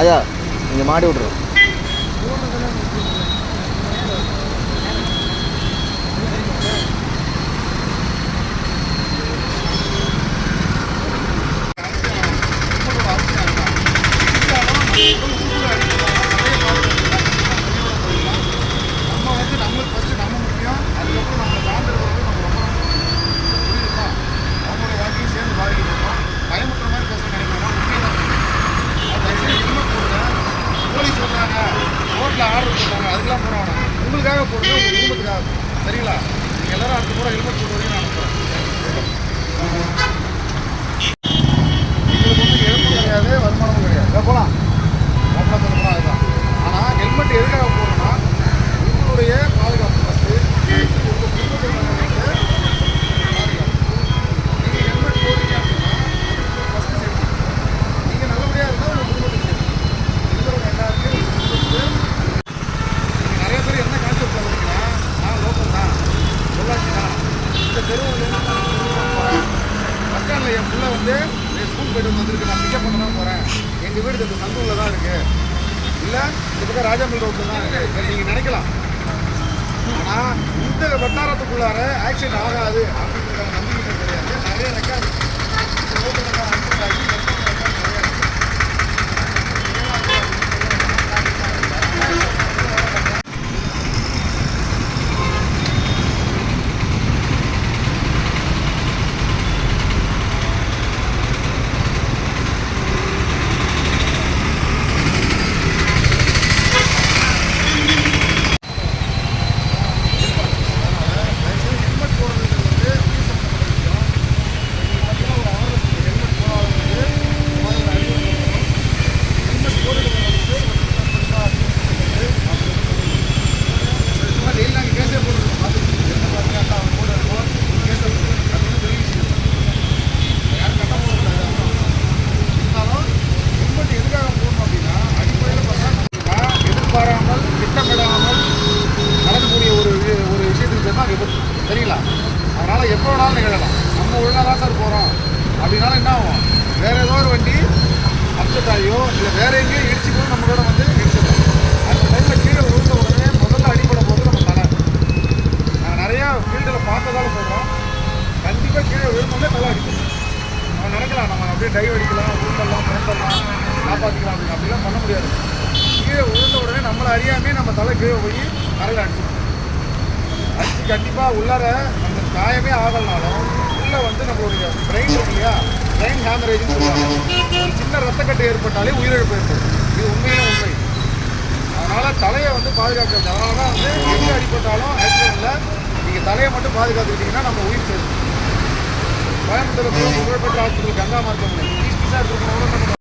அதான் இங்கே மாடி விட்ருவோம் ரோட்டில் ஆர்டர் பண்ணுவாங்க அதுக்கெல்லாம் போட உங்களுக்காக போடுங்க உங்கள் குடும்பத்துக்காக. சரிங்களா? நீங்கள் எல்லோரும் அடுத்த முறை ஹெல்மெட் போட்டு வரைக்கும் நான் வந்து என் வந்து ஸ்கூல் போயிட்டு வந்துருக்கு. வந்திருக்கு நான் பிக்கப் பண்ண தான் போகிறேன் எங்கள் வீடு இந்த சந்தூரில் தான் இருக்குது இல்லை இந்த பக்கம் ராஜாமல் ரோட்டில் தான் இருக்குது நீங்கள் நினைக்கலாம். ஆனால் இந்த வட்டாரத்துக்குள்ளார ஆக்சிடென்ட் ஆகாது அப்படிங்கிற நம்பிக்கை கிடையாது நிறைய ரெக்கார்டு எதிர்பாராமல் திட்டமிடாமல் நடக்கக்கூடிய ஒரு ஒரு விஷயத்துக்கு பேர் தான் விபத்து சரிங்களா? அதனால் எப்போ வேணாலும் நிகழலாம். நம்ம ஒழுங்காக தான் சார் போகிறோம் அப்படின்னாலும் என்ன ஆகும்? வேற ஏதோ ஒரு வண்டி அப்செட் ஆகியோ இல்லை வேற எங்கேயோ இடிச்சு கூட நம்மளோட வந்து இடிச்சிடும். அந்த டைமில் கீழே விழுந்த உடனே முதல்ல அடிபட போது நம்ம தலை நாங்கள் நிறையா ஃபீல்டில் பார்த்ததால சொல்கிறோம் கண்டிப்பாக கீழே விழுந்தோடனே தலை அடிக்கணும் நம்ம நினைக்கலாம் நம்ம அப்படியே டைவ் அடிக்கலாம் விழுந்தலாம் பிறந்தலாம் காப்பாற்றிக்கலாம் அப்படின்னு அப்படிலாம் பண்ண முடியாது. கீழே விழுந்த நம்மளை அறியாமே நம்ம தலை கீழே போய் கரையில் அடிச்சிடும் அடிச்சு கண்டிப்பாக உள்ளார அந்த காயமே ஆகலனாலும் உள்ளே வந்து நம்மளுடைய பிரெயின் இல்லையா? பிரெயின் ஹேமரேஜ்னு சொல்லுவாங்க. ஒரு சின்ன ரத்தக்கட்டு ஏற்பட்டாலே உயிரிழப்பு ஏற்படும். இது உண்மையான உண்மை. அதனால் தலையை வந்து பாதுகாக்கிறது. அதனால தான் வந்து எங்கே அடிப்பட்டாலும் ஆக்சிடெண்ட்டில் நீங்கள் தலையை மட்டும் பாதுகாத்துக்கிட்டீங்கன்னா நம்ம உயிர் சேரும் கோயம்புத்தூர் புகழ்பெற்ற ஆஸ்பத்திரி கங்கா மருத்துவமனை பீஸ் பீஸாக இருக்கிறவங்க நம்ம